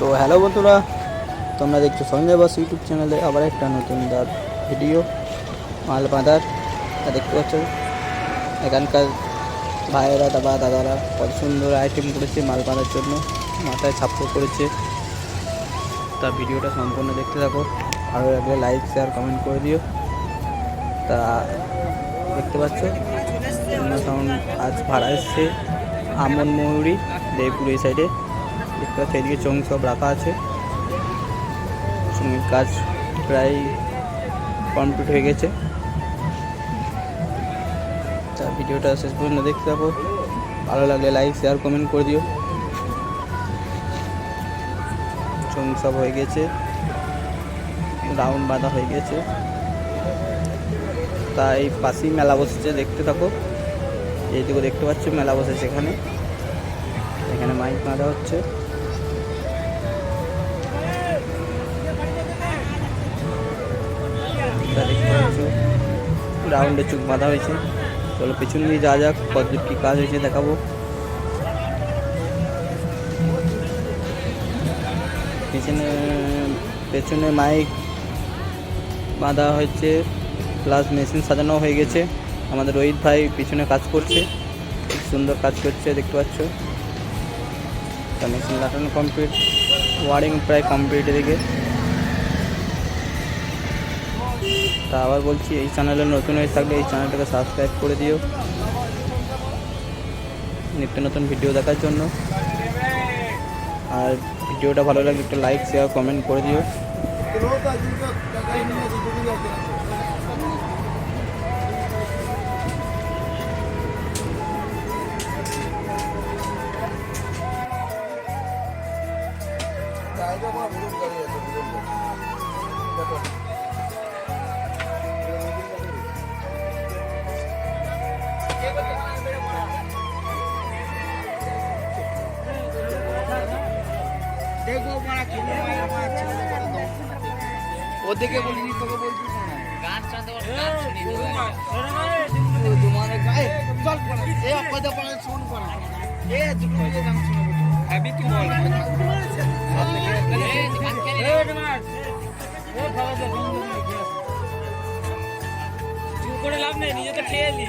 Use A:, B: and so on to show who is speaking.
A: তো হ্যালো বন্ধুরা, তোমরা দেখছ সঞ্জয় বাস ইউটিউব চ্যানেলে আবার একটা নতুন দার ভিডিও, মাল বাঁধার। দেখতে পাচ্ছ, এখানকার ভাইয়েরা বা দাদারা কত সুন্দর আইটেম করেছে মাল বাঁধার জন্য, মাথায় ছাপ্পড় করেছে। তা ভিডিওটা সম্পূর্ণ দেখতে থাকো, ভালো লাগলে লাইক শেয়ার কমেন্ট করে দিও। তা দেখতে পাচ্ছ আজ ভাড়া এসছে আমন ময়ূরী, দেবপুর এই সাইডে দেখতে এদিকে সব রাখা আছে। সঙ্গে কাজ প্রায় কমপ্লিট হয়ে গেছে। তা ভিডিওটা শেষ পর্যন্ত দেখতে থাকো। ভালো লাগলে লাইক শেয়ার কমেন্ট করে দিও। চং সব হয়ে গেছে। রাউন্ড বাঁধা হয়ে গেছে। তা এই পাশেই মেলা বসেছে, দেখতে থাকো। এইটুকু দেখতে পাচ্ছ, মেলা বসেছে এখানে। এখানে মাইক বাঁধা হচ্ছে। রাউন্ডে চুক বাঁধা হয়েছে। চলো পেছন দিয়ে যা যাক কতদূর কী কাজ হয়েছে দেখাবো। পেছনে পেছনে মাইক বাঁধা হয়েছে প্লাস মেশিন সাজানো হয়ে গেছে। আমাদের রোহিত ভাই পিছনে কাজ করছে, খুব সুন্দর কাজ করছে, দেখতে পাচ্ছ। মেশিন লাগানো কমপ্লিট ওয়ারিং প্রায় কমপ্লিট এদিকে। তা আবার বলছি, এই চ্যানেলে নতুন হয়ে থাকলে এই চ্যানেলটাকে সাবস্ক্রাইব করে দিও। নিত্য নতুন ভিডিও দেখার জন্য। আর ভিডিওটা ভালো লাগলে একটা লাইক শেয়ার কমেন্ট করে দিও।
B: ওদিকে বলিনি তোকে বলছি
C: গান চাঁদে গান শুনি
B: তোমার গায়ে চল পড়া এ অপদ পড়া শুন পড়া এ দুটো মিলে গান শোনাবো। হ্যাবি কি বল?
C: চুপ করে লাভ নেই নিজে তো খেয়ে নি